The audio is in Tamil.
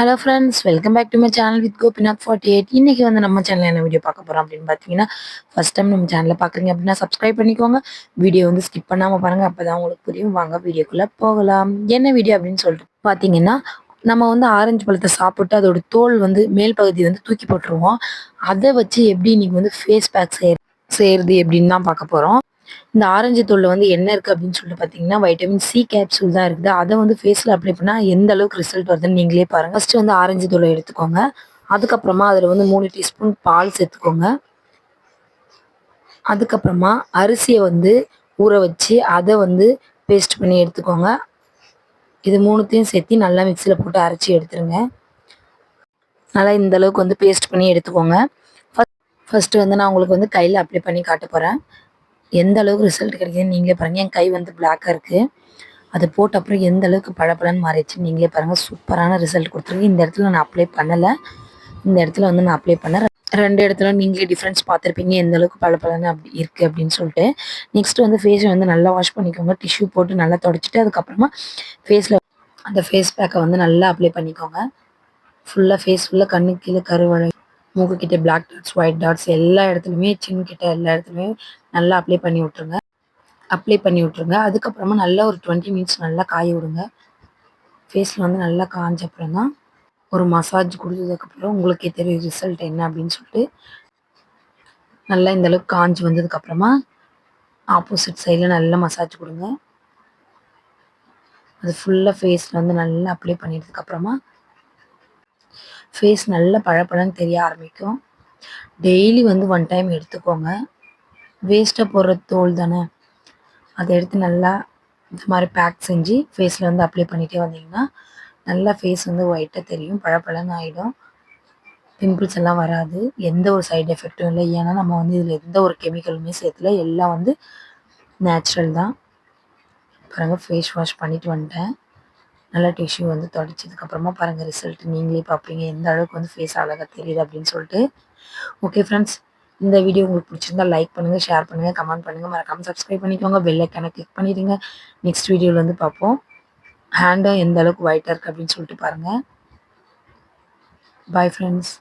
Hello friends welcome back to my channel with Gopinath forty eight இன்றைக்கி வந்து நம்ம சேனலில் என்ன வீடியோ பார்க்க போகிறோம் அப்படின்னு பார்த்தீங்கன்னா ஃபஸ்ட் டைம் நம்ம சேனலில் பார்க்குறீங்க அப்படின்னா சப்ஸ்கிரைப் பண்ணிக்கோங்க. வீடியோ வந்து ஸ்கிப் பண்ணாமல் பாருங்கள் அப்போ தான் உங்களுக்கு புரியும். வாங்க வீடியோக்குள்ளே போகலாம். என்ன வீடியோ அப்படின்னு சொல்லிட்டு பார்த்தீங்கன்னா நம்ம வந்து ஆரஞ்சு பழத்தை சாப்பிட்டு அதோட தோல் வந்து மேல் பகுதி வந்து தூக்கி போட்டுருவோம். அதை வச்சு எப்படி இன்றைக்கி வந்து ஃபேஸ் பேக் செய்ய செய்கிறது எப்படின்னு தான் பார்க்க போகிறோம் இந்த ஆரஞ்சு தூள் வந்து என்ன இருக்குது அப்படின்னு சொல்லிட்டு பார்த்தீங்கன்னா வைட்டமின் சி கேப்சூல் தான் இருக்குது. அதை வந்து ஃபேஸில் அப்ளை பண்ணால் எந்த அளவுக்கு ரிசல்ட் வருதுன்னு நீங்களே பாருங்கள் ஃபஸ்ட்டு வந்து ஆரஞ்சு தூளை எடுத்துக்கோங்க. அதுக்கப்புறமா அதில் வந்து மூணு டீஸ்பூன் பால் சேர்த்துக்கோங்க. அதுக்கப்புறமா அரிசியை வந்து ஊற வச்சு அதை வந்து பேஸ்ட் பண்ணி எடுத்துக்கோங்க. இது மூணுத்தையும் சேர்த்து நல்லா மிக்சியில் போட்டு அரைச்சி எடுத்துருங்க. நல்லா இந்த அளவுக்கு வந்து பேஸ்ட் பண்ணி எடுத்துக்கோங்க. ஃபஸ்ட்டு வந்து நான் உங்களுக்கு வந்து கையில் அப்ளை பண்ணி காட்ட போகிறேன் எந்த அளவுக்கு ரிசல்ட் கிடைக்குதுன்னு நீங்களே பாருங்கள் என் கை வந்து பிளாக்காக இருக்குது அது போட்ட அப்புறம் எந்த அளவுக்கு பழப்பழன்னு மாறிடுச்சு நீங்களே பாருங்கள் சூப்பரான ரிசல்ட் கொடுத்துருக்கு. இந்த இடத்துல நான் அப்ளை பண்ணலை. இந்த இடத்துல வந்து நான் அப்ளை பண்ணேன் ரெண்டு இடத்துல நீங்களே டிஃப்ரென்ஸ் பார்த்துருப்பீங்க. எந்த அளவுக்கு பழப்பழன்னு அப்படி இருக்குது அப்படின்னு சொல்லிட்டு. நெக்ஸ்ட் வந்து ஃபேஸை வந்து நல்லா வாஷ் பண்ணிக்கோங்க. டிஷ்யூ போட்டு நல்லா தொடச்சிட்டு அதுக்கப்புறமா ஃபேஸில் அந்த ஃபேஸ் பேக்கை வந்து நல்லா அப்ளை பண்ணிக்கோங்க. ஃபுல்லாக ஃபேஸ் ஃபுல்லாக கண்ணு கீழே கருவழை மூக்குக்கிட்ட பிளாக் டாட்ஸ் ஒயிட் டாட்ஸ் எல்லா இடத்துலையுமே சின்ன கிட்ட எல்லா இடத்துலையுமே நல்லா அப்ளை பண்ணி விட்ருங்க அப்ளை பண்ணி விட்ருங்க அதுக்கப்புறமா நல்லா ஒரு டுவெண்ட்டி மினிட்ஸ் நல்லா காய விடுங்க. ஃபேஸில் வந்து நல்லா காஞ்ச அப்புறம் தான் ஒரு மசாஜ் கொடுத்ததுக்கப்புறம் உங்களுக்கே தெரியும் ரிசல்ட் என்ன அப்படின்னு சொல்லிட்டு. நல்லா இந்தளவுக்கு காஞ்சி வந்ததுக்கப்புறமா ஆப்போசிட் சைடில் நல்லா மசாஜ் கொடுங்க. அது ஃபுல்லாக ஃபேஸில் வந்து நல்லா அப்ளை பண்ணிட்டதுக்கப்புறமா ஃபேஸ் நல்ல பழப்பழன்னு தெரிய ஆரம்பிக்கும். டெய்லி வந்து ஒன் டைம் எடுத்துக்கோங்க. வேஸ்ட்டாக போடுற தோல் தானே? அதை எடுத்து நல்லா இந்த மாதிரி பேக் செஞ்சு ஃபேஸில் வந்து அப்ளை பண்ணிகிட்டே வந்தீங்கன்னா நல்லா ஃபேஸ் வந்து ஒயிட்டாக தெரியும் பழப்பழன்னு ஆகிடும் பிம்பிள்ஸ் எல்லாம் வராது. எந்த ஒரு சைடு எஃபெக்டும் இல்லை. ஏன்னா நம்ம வந்து இதில் எந்த ஒரு கெமிக்கலுமே சேர்த்துல. எல்லாம் வந்து நேச்சுரல் தான். பாருங்கள் ஃபேஸ் வாஷ் பண்ணிட்டு வந்துட்டேன். நல்லா டிஷ்யூ வந்து தொடச்சதுக்கப்புறமா பாருங்கள் ரிசல்ட் நீங்களே பார்ப்பீங்க எந்த அளவுக்கு வந்து ஃபேஸ் அழகாக தெரியுது அப்படின்னு சொல்லிட்டு. ஓகே ஃப்ரெண்ட்ஸ் இந்த வீடியோ உங்களுக்கு பிடிச்சிருந்தா லைக் பண்ணுங்கள் ஷேர் பண்ணுங்கள் கமெண்ட் பண்ணுங்கள் மறக்காமல் சப்ஸ்கிரைப் பண்ணிக்கோங்க பெல் கிளிக் பண்ணிடுங்க. நெக்ஸ்ட் வீடியோவில் வந்து பார்ப்போம். ஹேண்டும் எந்த அளவுக்கு ஒயிட்டாக இருக்குது அப்படின்னு சொல்லிட்டு பாருங்கள் பாய் ஃப்ரெண்ட்ஸ்